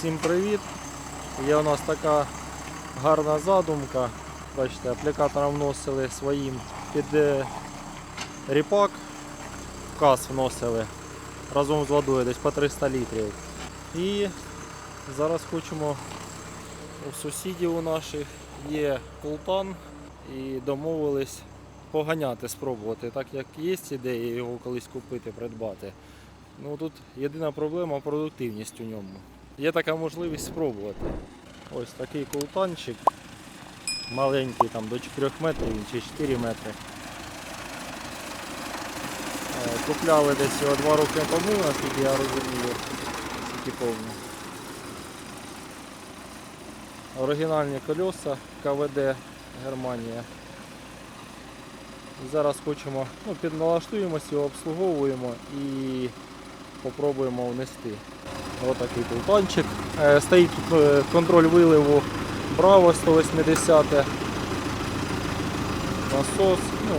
Всім привіт! Є у нас така гарна задумка. Бачите, аплікатором вносили своїм під е, ріпак, каз вносили разом з водою десь по 300 літрів. І зараз хочемо у сусідів у наших є култан і домовились поганяти, спробувати, так як є ідея його колись купити, придбати. Ну тут єдина проблема продуктивність у ньому. Є така можливість спробувати. Ось такий култанчик. Маленький там до 4 метрів чи 4 метри. Е, Купляли десь його 2 роки тому, наскільки я розумію, скільки повно. Оригінальні колеса КВД Германія. Зараз хочемо, ну, підналаштуємося, його обслуговуємо і попробуємо внести. Ось такий култанчик. Е, Стоїть тут е, контроль виливу Браво 180. Насос. Ну,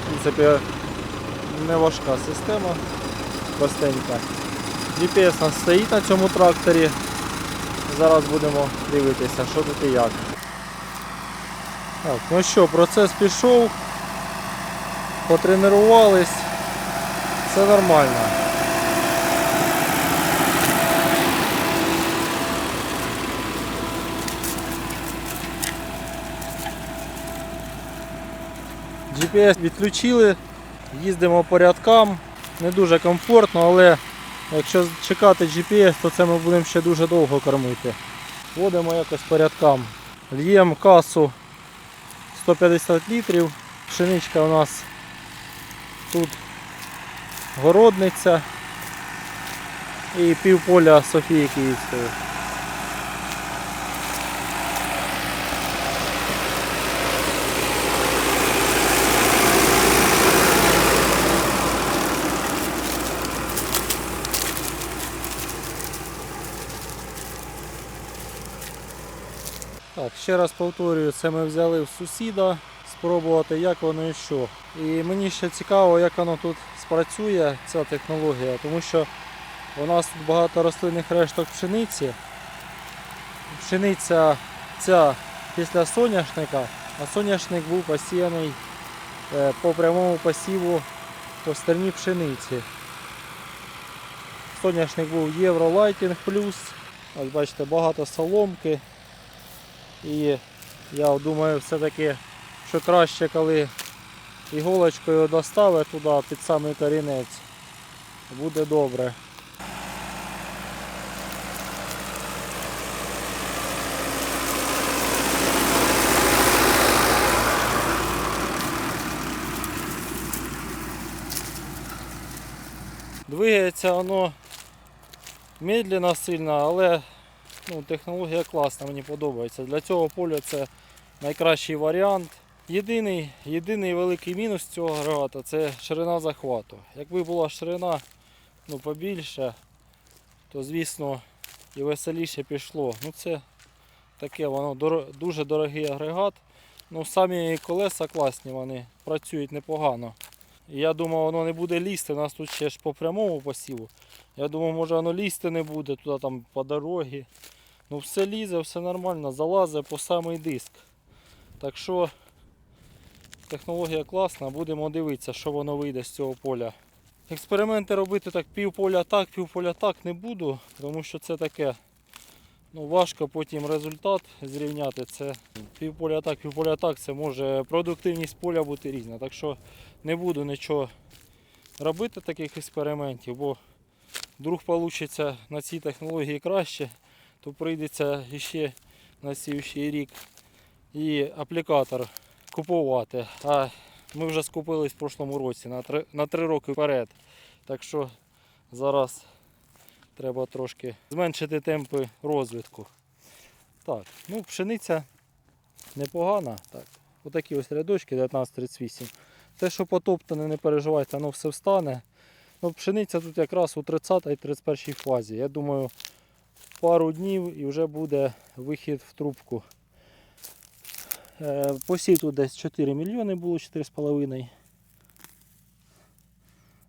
в принципі, не важка система, простенька. GPS у нас стоїть на цьому тракторі. Зараз будемо дивитися, що тут і як. Так, ну що, процес пішов, потренувались, все нормально. GPS відключили, їздимо по рядкам, не дуже комфортно, але якщо чекати GPS, то це ми будемо ще дуже довго кормити. Водимо якось по рядкам. Л'ємо касу 150 літрів. Пшеничка у нас тут городниця і півполя Софії Київської. Так, ще раз повторюю, це ми взяли в сусіда спробувати, як воно і що. І мені ще цікаво, як воно тут спрацює, ця технологія, тому що у нас тут багато рослинних решток пшениці. Пшениця ця після соняшника, а соняшник був посіяний е, по прямому посіву по стерні пшениці. Соняшник був Євролайтінг плюс. Ось бачите, багато соломки. І я думаю, все-таки, що краще, коли іголочкою доставить туди під самий корінець, буде добре. Двигається воно медленно сильно, але ну, технологія класна, мені подобається. Для цього поля це найкращий варіант. Єдиний, єдиний великий мінус цього агрегата це ширина захвату. Якби була ширина ну, побільше, то звісно і веселіше пішло. Ну Це таке воно дуже дорогий агрегат. Ну, самі колеса класні, вони працюють непогано. Я думав, воно не буде лізти. У нас тут ще ж по прямому посіву. Я думав, може воно лізти не буде туди там по дорогі. Ну все лізе, все нормально, залазить по самий диск. Так що технологія класна, будемо дивитися, що воно вийде з цього поля. Експерименти робити так півполя так, півполя так не буду, тому що це таке. Ну, важко потім результат зрівняти. Це півполя так, півполя так, це може продуктивність поля бути різна. Так що не буду нічого робити таких експериментів, бо вдруг вийде на цій технології краще, то прийдеться ще на слідчий рік і аплікатор купувати. А ми вже скупились в прошлому році на 3, на 3 роки вперед. Так що зараз треба трошки зменшити темпи розвитку. Так, ну пшениця непогана. Так, отакі ось рядочки 1938. Те, що потоптане, не переживайте, воно все встане. Ну, пшениця тут якраз у 30 і 31 фазі. Я думаю, пару днів і вже буде вихід в трубку. Е, Посів тут десь 4 мільйони було, 4,5.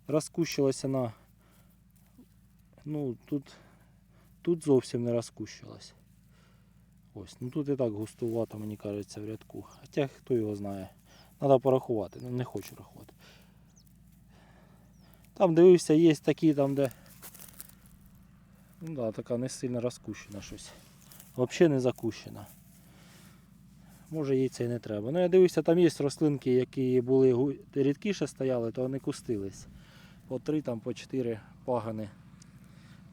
Розкущилося на ну, тут тут зовсім не розкущилась. Ось, ну тут і так густувато, мені кажеться, в рядку. Хоча хто його знає. Треба порахувати, ну не хочу рахувати. Там дивився, є такі там, де. Ну да, така не сильно розкущена щось. Взагалі не закущена. Може їй це і не треба. Ну я дивився, там є рослинки, які були рідкіше стояли, то вони кустились. По три, там, по чотири пагани.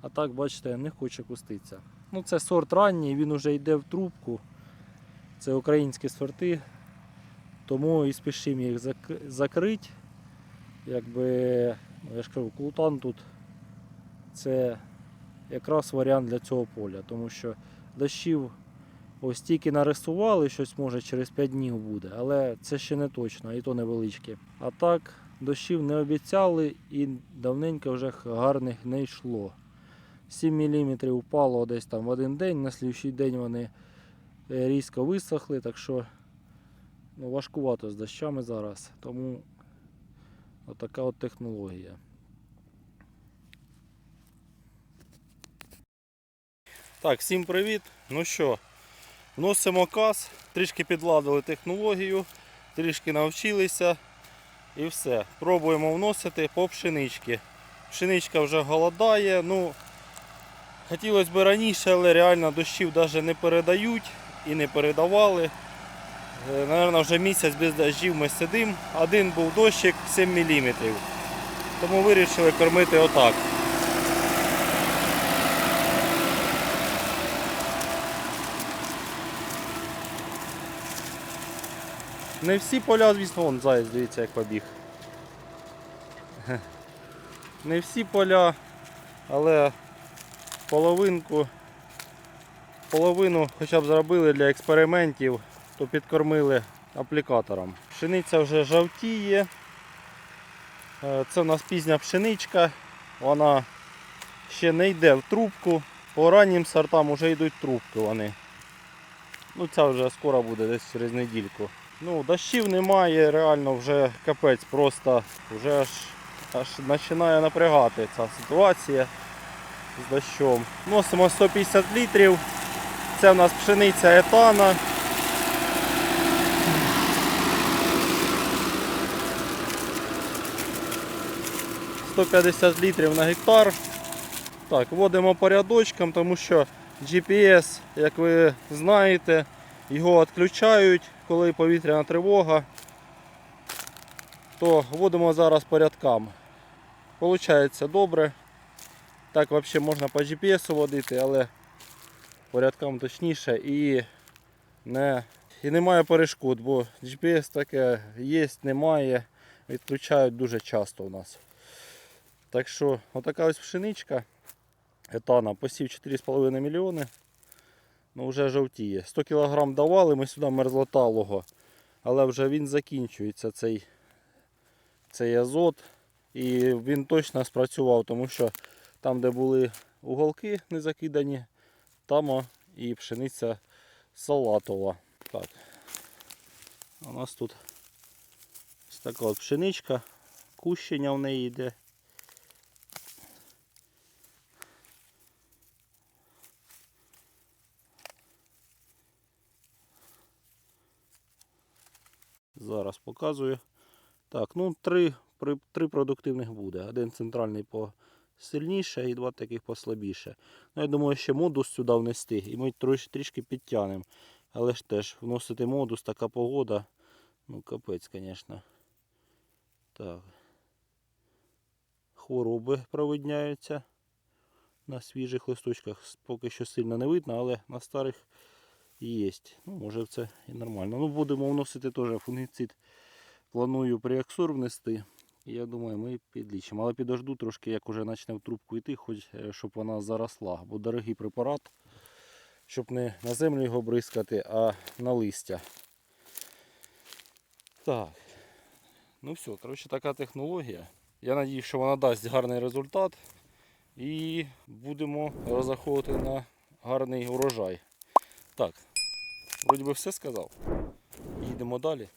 А так, бачите, не хоче куститися. Ну це сорт ранній, він вже йде в трубку. Це українські сорти. Тому і спішимо їх зак- закрити. Якби, ну, я ж кажу, култан тут це якраз варіант для цього поля, тому що дощів ось тільки нарисували, щось може через 5 днів буде, але це ще не точно, і то невеличке. А так, дощів не обіцяли і давненько вже гарних не йшло. 7 мм впало десь там в один день, на слідчий день вони е, різко висохли, так що ну, важкувато з дощами зараз. Тому отака от технологія. Так, всім привіт. Ну що, вносимо каз, трішки підладили технологію, трішки навчилися і все. Пробуємо вносити по пшенички. Пшеничка вже голодає. Ну, хотілося б раніше, але реально дощів навіть не передають і не передавали. Е, Наверно, вже місяць без дощів ми сидимо. Один був дощик 7 мм. Тому вирішили кормити отак. Не всі поля, звісно, вон заяць, дивіться, як побіг. Не всі поля, але половинку, половину хоча б зробили для експериментів, то підкормили аплікатором. Пшениця вже жовтіє. Е, Це у нас пізня пшеничка, вона ще не йде в трубку. По раннім сортам вже йдуть трубки вони. Ну ця вже скоро буде десь через недільку. Ну, дощів немає, реально вже капець, просто вже аж, аж починає напрягати ця ситуація з дощом. Носимо 150 літрів. Це в нас пшениця етана. «150 літрів на гектар. Так, вводимо по рядочкам, тому що GPS, як ви знаєте, його відключають, коли повітряна тривога, то вводимо зараз по рядкам. Получається добре. Так взагалі можна по GPS водити, але по рядкам точніше і, не, і немає перешкод, бо GPS таке є, немає, відключають дуже часто у нас. Так що, отака ось пшеничка етана, посів 4,5 мільйони. Ну вже жовтіє. 100 кг давали ми сюди мерзлоталого, але вже він закінчується цей, цей азот. І він точно спрацював, тому що там, де були уголки не закидані, там і пшениця салатова. Так. У нас тут ось така от пшеничка, кущення в неї йде. Зараз показую. Так, ну три, три продуктивних буде. Один центральний посильніше і два таких послабіше. Ну, я думаю, ще модус сюди внести і ми трішки підтягнемо. Але ж теж вносити модус, така погода. Ну, капець, звісно. Так. Хвороби провидняються. На свіжих листочках поки що сильно не видно, але на старих є. Ну, може це і нормально. Ну, будемо вносити теж фунгіцид. Планую приаксор внести. Я думаю, ми підлічимо. Але підожду трошки, як уже почне в трубку йти, хоч е, щоб вона заросла. Бо дорогий препарат, щоб не на землю його бризкати, а на листя. Так. Ну все, коротше, така технологія. Я сподіваюся, що вона дасть гарний результат. І будемо розраховувати на гарний урожай. Так, вроді би все сказав. Їдемо далі.